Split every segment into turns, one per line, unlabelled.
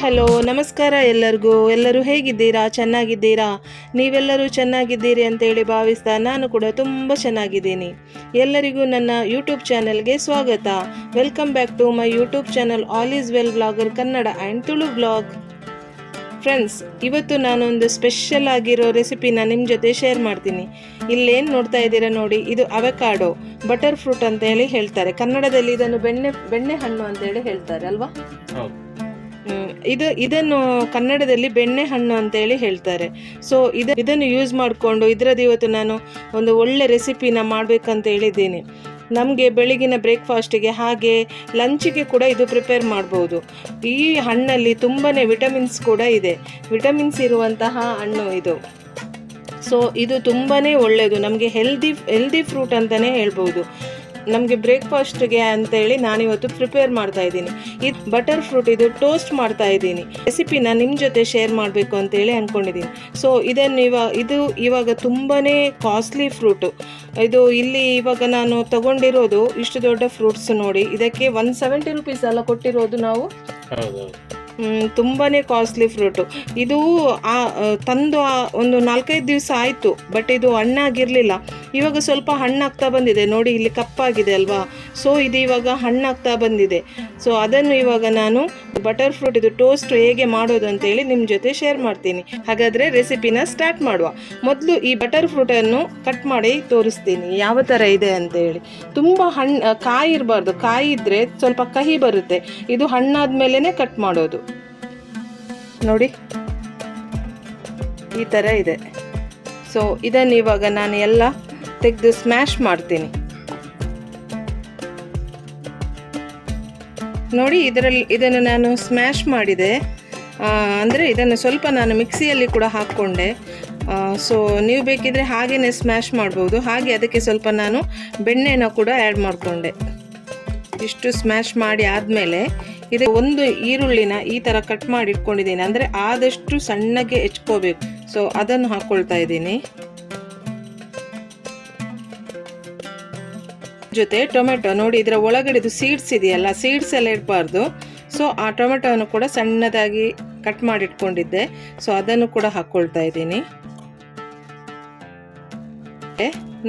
Hello, ನಮಸ್ಕಾರ ಎಲ್ಲರಿಗೂ. ಎಲ್ಲರೂ ಹೇಗಿದ್ದೀರಾ? ಚೆನ್ನಾಗಿದ್ದೀರಾ? ನೀವೆಲ್ಲರೂ ಚೆನ್ನಾಗಿದ್ದೀರಿ ಅಂತೇಳಿ ಭಾವಿಸ್ತಾ ನಾನು ಕೂಡ ತುಂಬ ಚೆನ್ನಾಗಿದ್ದೀನಿ. ಎಲ್ಲರಿಗೂ ನನ್ನ ಯೂಟ್ಯೂಬ್ ಚಾನಲ್ಗೆ ಸ್ವಾಗತ. Welcome back to my YouTube channel all is well blogger Kannada and Tulu blog friends ಇವತ್ತು ನಾನೊಂದು ಸ್ಪೆಷಲ್ ಆಗಿರೋ ರೆಸಿಪಿನ ನಿಮ್ಮ ಜೊತೆ ಶೇರ್ ಮಾಡ್ತೀನಿ. ಇಲ್ಲೇನು ನೋಡ್ತಾ ಇದ್ದೀರಾ ನೋಡಿ, ಇದು ಅವಕಾಡೋ ಬಟರ್ ಫ್ರೂಟ್ ಅಂತ ಹೇಳಿ ಹೇಳ್ತಾರೆ. ಕನ್ನಡದಲ್ಲಿ ಇದನ್ನು ಬೆಣ್ಣೆ ಬೆಣ್ಣೆ ಹಣ್ಣು ಅಂತ ಹೇಳಿ ಹೇಳ್ತಾರೆ, ಅಲ್ವಾ? ಇದು ಇದನ್ನು ಕನ್ನಡದಲ್ಲಿ ಬೆಣ್ಣೆ ಹಣ್ಣು ಅಂತೇಳಿ ಹೇಳ್ತಾರೆ. ಸೊ ಇದ ಇದನ್ನು ಯೂಸ್ ಮಾಡಿಕೊಂಡು ಇದರದ್ದು ಇವತ್ತು ನಾನು ಒಂದು ಒಳ್ಳೆ ರೆಸಿಪಿನ ಮಾಡಬೇಕಂತ ಹೇಳಿದ್ದೀನಿ. ನಮಗೆ ಬೆಳಗಿನ ಬ್ರೇಕ್ಫಾಸ್ಟಿಗೆ ಹಾಗೆ ಲಂಚಿಗೆ ಕೂಡ ಇದು ಪ್ರಿಪೇರ್ ಮಾಡ್ಬೋದು. ಈ ಹಣ್ಣಲ್ಲಿ ತುಂಬಾ ವಿಟಮಿನ್ಸ್ ಕೂಡ ಇದೆ. ವಿಟಮಿನ್ಸ್ ಇರುವಂತಹ ಹಣ್ಣು ಇದು. ಸೊ ಇದು ತುಂಬಾ ಒಳ್ಳೆಯದು. ನಮಗೆ ಹೆಲ್ದಿ ಹೆಲ್ದಿ ಫ್ರೂಟ್ ಅಂತಲೇ ಹೇಳ್ಬೋದು. ನಮಗೆ ಬ್ರೇಕ್ಫಾಸ್ಟ್ಗೆ ಅಂತೇಳಿ ನಾನಿವತ್ತು ಪ್ರಿಪೇರ್ ಮಾಡ್ತಾ ಇದ್ದೀನಿ. ಇದು ಬಟರ್ ಫ್ರೂಟ್ ಇದು ಟೋಸ್ಟ್ ಮಾಡ್ತಾ ಇದ್ದೀನಿ. ರೆಸಿಪಿನ ನಿಮ್ಮ ಜೊತೆ ಶೇರ್ ಮಾಡಬೇಕು ಅಂತೇಳಿ ಅಂದ್ಕೊಂಡಿದ್ದೀನಿ ಸೊ ಇದನ್ನು ಇವಾಗ ಇದು ಇವಾಗ ತುಂಬಾ ಕಾಸ್ಟ್ಲಿ ಫ್ರೂಟು ಇದು ಇಲ್ಲಿ ಇವಾಗ ನಾನು ತಗೊಂಡಿರೋದು ಇಷ್ಟು ದೊಡ್ಡ ಫ್ರೂಟ್ಸ್ ನೋಡಿ. ಇದಕ್ಕೆ ಒನ್ ಸೆವೆಂಟಿ ರುಪೀಸ್ ಎಲ್ಲ ಕೊಟ್ಟಿರೋದು ನಾವು? ತುಂಬಾ ಕಾಸ್ಟ್ಲಿ ಫ್ರೂಟು ಇದು ಆ ತಂದು ಒಂದು ನಾಲ್ಕೈದು ದಿವಸ ಆಯಿತು ಬಟ್ ಇದು ಹಣ್ಣಾಗಿರಲಿಲ್ಲ. ಇವಾಗ ಸ್ವಲ್ಪ ಹಣ್ಣಾಗ್ತಾ ಬಂದಿದೆ. ನೋಡಿ, ಇಲ್ಲಿ ಕಪ್ಪಾಗಿದೆ ಅಲ್ವಾ? ಸೊ ಇದು ಇವಾಗ ಹಣ್ಣಾಗ್ತಾ ಬಂದಿದೆ. ಸೊ ಅದನ್ನು ಇವಾಗ ನಾನು ಬಟರ್ ಫ್ರೂಟ್ ಇದು ಟೋಸ್ಟ್ ಹೇಗೆ ಮಾಡೋದು ಅಂತೇಳಿ ನಿಮ್ಮ ಜೊತೆ ಶೇರ್ ಮಾಡ್ತೀನಿ. ಹಾಗಾದರೆ ರೆಸಿಪಿನ ಸ್ಟಾರ್ಟ್ ಮಾಡುವ. ಮೊದಲು ಈ ಬಟರ್ ಫ್ರೂಟನ್ನು ಕಟ್ ಮಾಡಿ ತೋರಿಸ್ತೀನಿ. ಯಾವ ಥರ ಇದೆ ಅಂತೇಳಿ. ತುಂಬ ಹಣ್ಣು ಕಾಯಿ ಇರಬಾರ್ದು. ಕಾಯಿ ಇದ್ದರೆ ಸ್ವಲ್ಪ ಕಹಿ ಬರುತ್ತೆ. ಇದು ಹಣ್ಣಾದ ಮೇಲೇ ಕಟ್ ಮಾಡೋದು. ನೋಡಿ. ಈ ಥರ ಇದೆ. ಸೊ ಇದನ್ನು ಇವಾಗ ನಾನು ಎಲ್ಲ ತೆಗೆದು ಸ್ಮ್ಯಾಶ್ ಮಾಡ್ತೀನಿ. ನೋಡಿ ಇದರಲ್ಲಿ ಇದನ್ನು ನಾನು ಸ್ಮ್ಯಾಶ್ ಮಾಡಿದೆ. ಅಂದರೆ ಇದನ್ನು ಸ್ವಲ್ಪ ನಾನು ಮಿಕ್ಸಿಯಲ್ಲಿ ಕೂಡ ಹಾಕ್ಕೊಂಡೆ. ಸೊ ನೀವು ಬೇಕಿದ್ರೆ ಹಾಗೇ ಸ್ಮ್ಯಾಶ್ ಮಾಡ್ಬೋದು. ಹಾಗೆ ಅದಕ್ಕೆ ಸ್ವಲ್ಪ ನಾನು ಬೆಣ್ಣೆನ ಕೂಡ ಆ್ಯಡ್ ಮಾಡಿಕೊಂಡೆ. ಇಷ್ಟು ಸ್ಮ್ಯಾಶ್ ಮಾಡಿ ಆದಮೇಲೆ ಇದು ಒಂದು ಈರುಳ್ಳಿನ ಈ ಥರ ಕಟ್ ಮಾಡಿ ಇಟ್ಕೊಂಡಿದ್ದೀನಿ. ಅಂದರೆ ಆದಷ್ಟು ಸಣ್ಣಗೆ ಹೆಚ್ಕೋಬೇಕು. ಸೊ ಅದನ್ನು ಹಾಕ್ಕೊಳ್ತಾ ಇದ್ದೀನಿ. ಜೊತೆ ಟೊಮೆಟೊ, ನೋಡಿ ಇದರ ಒಳಗಡೆದು ಸೀಡ್ಸ್ ಇದೆಯಲ್ಲ ಸೀಡ್ಸ್ ಎಲ್ಲ ಇರಬಾರ್ದು ಸೊ ಆ ಟೊಮೆಟೊವನ್ನು ಕೂಡ ಸಣ್ಣದಾಗಿ ಕಟ್ ಮಾಡಿಟ್ಕೊಂಡಿದ್ದೆ. ಸೊ ಅದನ್ನು ಕೂಡ ಹಾಕ್ಕೊಳ್ತಾ ಇದ್ದೀನಿ.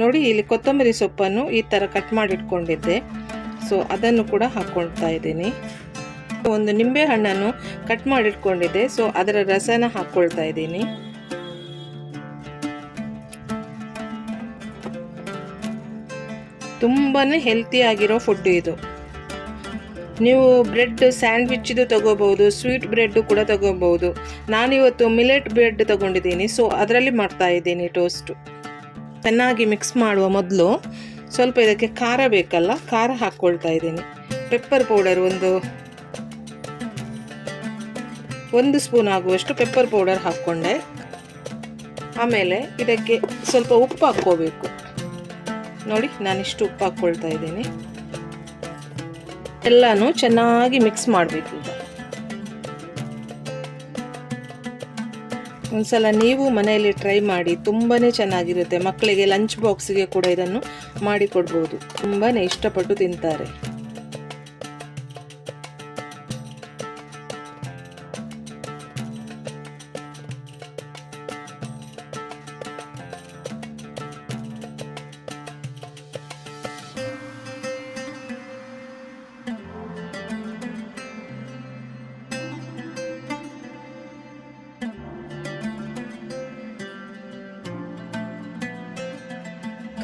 ನೋಡಿ ಇಲ್ಲಿ ಕೊತ್ತಂಬರಿ ಸೊಪ್ಪನ್ನು ಈ ಥರ ಕಟ್ ಮಾಡಿಟ್ಕೊಂಡಿದ್ದೆ. ಸೊ ಅದನ್ನು ಕೂಡ ಹಾಕ್ಕೊಳ್ತಾ ಇದ್ದೀನಿ. ಒಂದು ನಿಂಬೆ ಹಣ್ಣನ್ನು ಕಟ್ ಮಾಡಿಟ್ಕೊಂಡಿದ್ದೆ. ಸೊ ಅದರ ರಸನ ಹಾಕ್ಕೊಳ್ತಾ ಇದ್ದೀನಿ. ತುಂಬಾ ಹೆಲ್ತಿಯಾಗಿರೋ ಆಗಿರೋ ಫುಡ್ ಇದು. ನೀವು ಬ್ರೆಡ್ ಸ್ಯಾಂಡ್ವಿಚ್ದು ತೊಗೋಬೋದು ಸ್ವೀಟ್ ಬ್ರೆಡ್ಡು ಕೂಡ ತೊಗೋಬೋದು ನಾನಿವತ್ತು ಮಿಲೆಟ್ ಬ್ರೆಡ್ ತಗೊಂಡಿದ್ದೀನಿ ಸೊ ಅದರಲ್ಲಿ ಮಾಡ್ತಾ ಇದ್ದೀನಿ ಟೋಸ್ಟು ಚೆನ್ನಾಗಿ ಮಿಕ್ಸ್ ಮಾಡುವ ಮೊದಲು ಸ್ವಲ್ಪ ಇದಕ್ಕೆ ಖಾರ ಬೇಕಲ್ಲ, ಖಾರ ಹಾಕ್ಕೊಳ್ತಾ ಇದ್ದೀನಿ. ಪೆಪ್ಪರ್ ಪೌಡರ್ ಒಂದು ಒಂದು ಸ್ಪೂನ್ ಆಗುವಷ್ಟು ಪೆಪ್ಪರ್ ಪೌಡರ್ ಹಾಕ್ಕೊಂಡೆ. ಆಮೇಲೆ ಇದಕ್ಕೆ ಸ್ವಲ್ಪ ಉಪ್ಪು ಹಾಕ್ಕೋಬೇಕು. ನೋಡಿ, ನಾನಿಷ್ಟು ಉಪ್ಪು ಹಾಕ್ಕೊಳ್ತಾ ಇದ್ದೀನಿ. ಎಲ್ಲನೂ ಚೆನ್ನಾಗಿ ಮಿಕ್ಸ್ ಮಾಡಬೇಕು ಈಗ. ಒಂದ್ಸಲ ನೀವು ಮನೆಯಲ್ಲಿ ಟ್ರೈ ಮಾಡಿ ತುಂಬಾ ಚೆನ್ನಾಗಿರುತ್ತೆ. ಮಕ್ಕಳಿಗೆ ಲಂಚ್ ಬಾಕ್ಸ್ಗೆ ಕೂಡ ಇದನ್ನು ಮಾಡಿಕೊಡ್ಬೋದು ತುಂಬಾ ಇಷ್ಟಪಟ್ಟು ತಿಂತಾರೆ.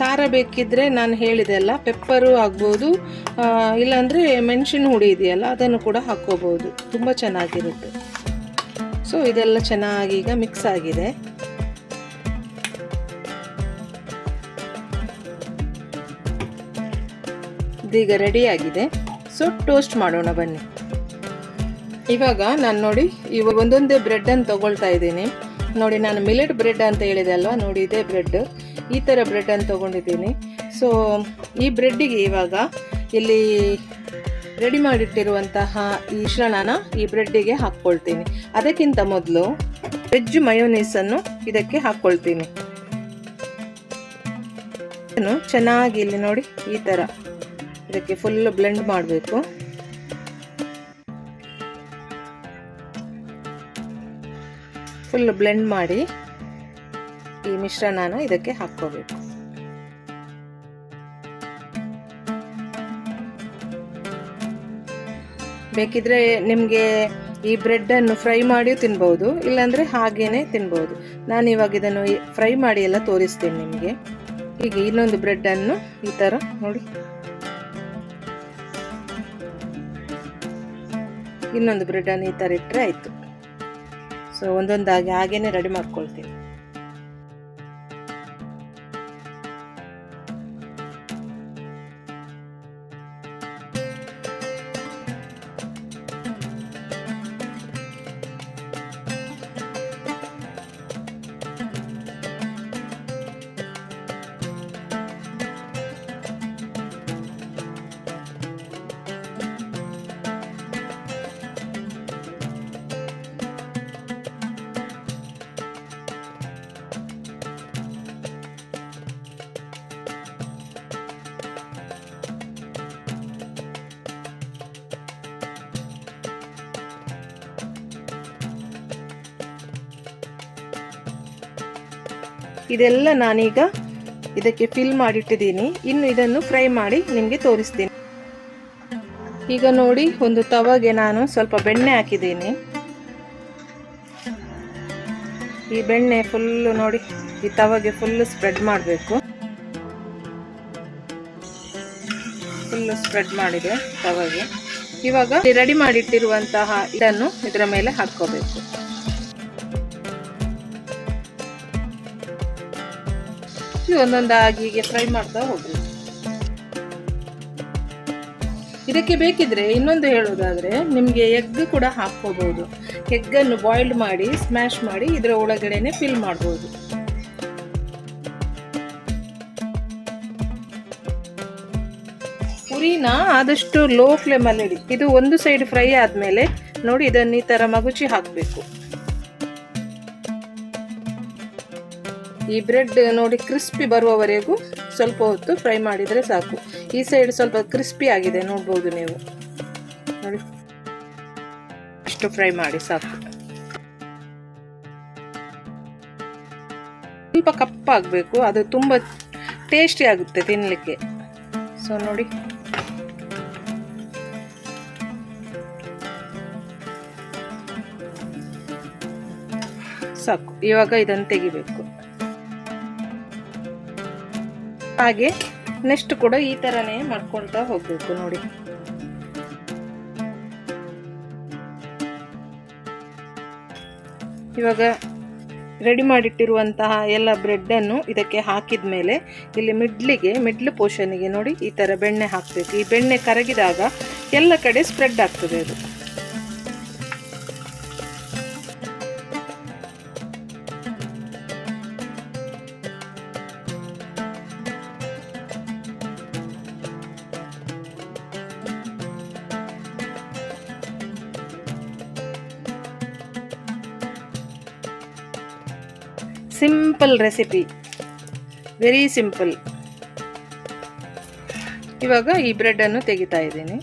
ಖಾರ ಬೇಕಿದ್ರೆ ನಾನು ಹೇಳಿದೆ ಅಲ್ಲ ಪೆಪ್ಪರು ಆಗ್ಬೋದು ಇಲ್ಲಾಂದರೆ ಮೆಣಸಿನ ಹುಡಿ ಇದೆಯಲ್ಲ, ಅದನ್ನು ಕೂಡ ಹಾಕ್ಕೋಬೋದು. ತುಂಬ ಚೆನ್ನಾಗಿರುತ್ತೆ. ಸೊ ಇದೆಲ್ಲ ಚೆನ್ನಾಗಿ ಈಗ ಮಿಕ್ಸ್ ಆಗಿದೆ. ಇದೀಗ ರೆಡಿ ಆಗಿದೆ. ಸೊ ಟೋಸ್ಟ್ ಮಾಡೋಣ ಬನ್ನಿ. ಇವಾಗ ನಾನು ನೋಡಿ ಇವಾಗ ಒಂದೊಂದೇ ಬ್ರೆಡ್ಡನ್ನು ತಗೊಳ್ತಾ ಇದ್ದೀನಿ. ನೋಡಿ, ನಾನು ಮಿಲೆಟ್ ಬ್ರೆಡ್ ಅಂತ ಹೇಳಿದೆ ಅಲ್ವಾ? ನೋಡಿ, ಇದೇ ಬ್ರೆಡ್ ಈ ಥರ ಬ್ರೆಡ್ಡನ್ನು ತೊಗೊಂಡಿದ್ದೀನಿ. ಸೊ ಈ ಬ್ರೆಡ್ಡಿಗೆ ಇವಾಗ ಇಲ್ಲಿ ರೆಡಿ ಮಾಡಿಟ್ಟಿರುವಂತಹ ಈ ಮಿಶ್ರಣನ ಈ ಬ್ರೆಡ್ಡಿಗೆ ಹಾಕ್ಕೊಳ್ತೀನಿ. ಅದಕ್ಕಿಂತ ಮೊದಲು ವೆಜ್ ಮಯೋನೀಸನ್ನು ಇದಕ್ಕೆ ಹಾಕ್ಕೊಳ್ತೀನಿ. ಚೆನ್ನಾಗಿ ಇಲ್ಲಿ ನೋಡಿ ಈ ಥರ ಇದಕ್ಕೆ ಫುಲ್ ಬ್ಲೆಂಡ್ ಮಾಡಬೇಕು. ಫುಲ್ ಬ್ಲೆಂಡ್ ಮಾಡಿ ಮಿಶ್ರಣನ ಇದಕ್ಕೆ ಹಾಕ್ಕೋಬೇಕು. ಬೇಕಿದ್ರೆ ನಿಮಗೆ ಈ ಬ್ರೆಡ್ಡನ್ನು ಫ್ರೈ ಮಾಡಿಯೂ ತಿನ್ಬೋದು, ಇಲ್ಲಾಂದರೆ ಹಾಗೇನೆ ತಿನ್ಬೋದು. ನಾನು ಇವಾಗ ಇದನ್ನು ಫ್ರೈ ಮಾಡಿ ಎಲ್ಲ ತೋರಿಸ್ತೀನಿ ನಿಮಗೆ. ಹೀಗೆ ಇನ್ನೊಂದು ಬ್ರೆಡ್ಡನ್ನು ಈ ಥರ ನೋಡಿ. ಇನ್ನೊಂದು ಬ್ರೆಡ್ಡನ್ನು ಈ ಥರ ಇಟ್ಟರೆ ಆಯಿತು. ಸೊ ಒಂದೊಂದಾಗಿ ಹಾಗೇನೆ ರೆಡಿ ಮಾಡ್ಕೊಳ್ತೀನಿ. ಇದೆಲ್ಲ ನಾನೀಗ ಇದಕ್ಕೆ ಫಿಲ್ ಮಾಡಿಟ್ಟಿದ್ದೀನಿ. ಇನ್ನು ಇದನ್ನು ಫ್ರೈ ಮಾಡಿ ನಿಮಗೆ ತೋರಿಸ್ತೀನಿ. ಈಗ ನೋಡಿ, ಒಂದು ತವಗೆ ನಾನು ಸ್ವಲ್ಪ ಬೆಣ್ಣೆ ಹಾಕಿದ್ದೀನಿ. ಈ ಬೆಣ್ಣೆ ಫುಲ್ಲು ನೋಡಿ, ಈ ತವಗೆ ಫುಲ್ಲು ಸ್ಪ್ರೆಡ್ ಮಾಡಬೇಕು. ಫುಲ್ಲು ಸ್ಪ್ರೆಡ್ ಮಾಡಿದೆ ತವಗೆ. ಇವಾಗ ರೆಡಿ ಮಾಡಿಟ್ಟಿರುವಂತಹ ಇದನ್ನು ಇದರ ಮೇಲೆ ಹಾಕ್ಕೋಬೇಕು. ಒಂದೊಂದಾಗಿ ಹೀಗೆ ಫ್ರೈ ಮಾಡ್ತಾ ಹೋಗ್ಬೇಕು ಇದಕ್ಕೆ ಬೇಕಿದ್ರೆ ಇನ್ನೊಂದು ಹೇಳೋದಾದ್ರೆ ನಿಮಗೆ ಎಗ್ ಕೂಡ ಹಾಕ್ಕೋಬಹುದು ಎಗ್ಗನ್ನು ಬಾಯ್ಲ್ಡ್ ಮಾಡಿ ಸ್ಮ್ಯಾಶ್ ಮಾಡಿ, ಇದರ ಒಳಗಡೆನೆ ಫಿಲ್ ಮಾಡ್ಬೋದು. ಉರಿನ ಆದಷ್ಟು ಲೋ ಫ್ಲೇಮಲ್ಲಿ ಇಡಿ. ಇದು ಒಂದು ಸೈಡ್ ಫ್ರೈ ಆದಮೇಲೆ ನೋಡಿ ಇದನ್ನು ಈ ಥರ ಮಗುಚಿ ಹಾಕಬೇಕು. ಈ ಬ್ರೆಡ್ ನೋಡಿ ಕ್ರಿಸ್ಪಿ ಬರುವವರೆಗೂ ಸ್ವಲ್ಪ ಹೊತ್ತು ಫ್ರೈ ಮಾಡಿದರೆ ಸಾಕು. ಈ ಸೈಡ್ ಸ್ವಲ್ಪ ಕ್ರಿಸ್ಪಿ ಆಗಿದೆ, ನೋಡ್ಬೋದು ನೀವು. ನೋಡಿ. ಅಷ್ಟು ಫ್ರೈ ಮಾಡಿ ಸಾಕು. ಸ್ವಲ್ಪ ಕಪ್ಪಾಗಬೇಕು ಅದು ತುಂಬ ಟೇಸ್ಟಿ ಆಗುತ್ತೆ ತಿನ್ನಲಿಕ್ಕೆ ಸೊ, ನೋಡಿ. ಸಾಕು. ಇವಾಗ ಇದನ್ನು ತೆಗಿಬೇಕು. ಹಾಗೆ ನೆಕ್ಸ್ಟ್ ಕೂಡ ಈ ಥರನೇ ಮಾಡ್ಕೊಳ್ತಾ ಹೋಗಬೇಕು ನೋಡಿ. ಇವಾಗ ರೆಡಿ ಮಾಡಿಟ್ಟಿರುವಂತಹ ಎಲ್ಲ ಬ್ರೆಡ್ಡನ್ನು ಇದಕ್ಕೆ ಹಾಕಿದ ಮೇಲೆ ಇಲ್ಲಿ ಮಿಡ್ಲಿಗೆ, ಮಿಡ್ಲ್ ಪೋರ್ಷನಿಗೆ ನೋಡಿ ಈ ಥರ ಬೆಣ್ಣೆ ಹಾಕಬೇಕು. ಈ ಬೆಣ್ಣೆ ಕರಗಿದಾಗ ಎಲ್ಲ ಕಡೆ ಸ್ಪ್ರೆಡ್ ಆಗ್ತದೆ ಅದು. Simple recipe. ವೆರಿ ಸಿಂಪಲ್ ಇವಾಗ ಈ ಬ್ರೆಡ್ಡನ್ನು ತೆಗಿತಾ ಇದ್ದೀನಿ.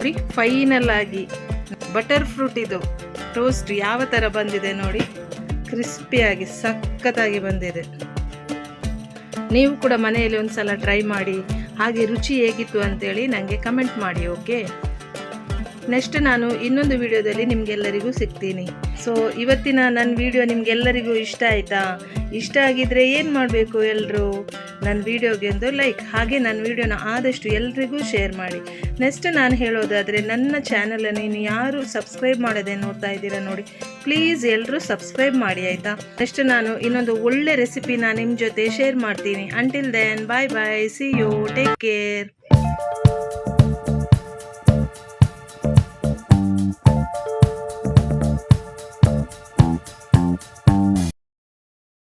ನೋಡಿ ಫೈನಲ್ ಆಗಿ ಬಟರ್ ಫ್ರೂಟ್ ಇದು. ಟೋಸ್ಟ್ ಯಾವ ಥರ ಬಂದಿದೆ ನೋಡಿ ಕ್ರಿಸ್ಪಿಯಾಗಿ ಸಖತ್ತಾಗಿ ಬಂದಿದೆ. ನೀವು ಕೂಡ ಮನೆಯಲ್ಲಿ ಒಂದು ಸಲ ಟ್ರೈ ಮಾಡಿ, ಹಾಗೆ ರುಚಿ ಹೇಗಿತ್ತು ಅಂತೇಳಿ ನನಗೆ ಕಮೆಂಟ್ ಮಾಡಿ ಓಕೆ ನೆಕ್ಸ್ಟ್ ನಾನು ಇನ್ನೊಂದು ವಿಡಿಯೋದಲ್ಲಿ ನಿಮಗೆಲ್ಲರಿಗೂ ಸಿಗ್ತೀನಿ. ಸೊ ಇವತ್ತಿನ ನನ್ನ ವಿಡಿಯೋ ನಿಮಗೆಲ್ಲರಿಗೂ ಇಷ್ಟ ಆಯಿತಾ? ಇಷ್ಟ ಆಗಿದ್ರೆ ಏನು ಮಾಡಬೇಕು ಎಲ್ಲರೂ ನನ್ನ ವಿಡಿಯೋಗೆ ಒಂದು ಲೈಕ್ ಹಾಗೆ ನನ್ನ ವಿಡಿಯೋನ ಆದಷ್ಟು ಎಲ್ರಿಗೂ ಶೇರ್ ಮಾಡಿ. ನೆಕ್ಸ್ಟ್ ನಾನು ಹೇಳೋದಾದರೆ ನನ್ನ ಚಾನಲನ್ನು ಇನ್ನು ಯಾರು ಸಬ್ಸ್ಕ್ರೈಬ್ ಮಾಡದೆ ನೋಡ್ತಾ ಇದ್ದೀರಾ ನೋಡಿ ಪ್ಲೀಸ್ ಎಲ್ಲರೂ ಸಬ್ಸ್ಕ್ರೈಬ್ ಮಾಡಿ ಆಯಿತಾ? ನೆಕ್ಸ್ಟ್ ನಾನು ಇನ್ನೊಂದು ಒಳ್ಳೆ ರೆಸಿಪಿನ ನಿಮ್ಮ ಜೊತೆ ಶೇರ್ ಮಾಡ್ತೀನಿ. Until then bye bye see you take care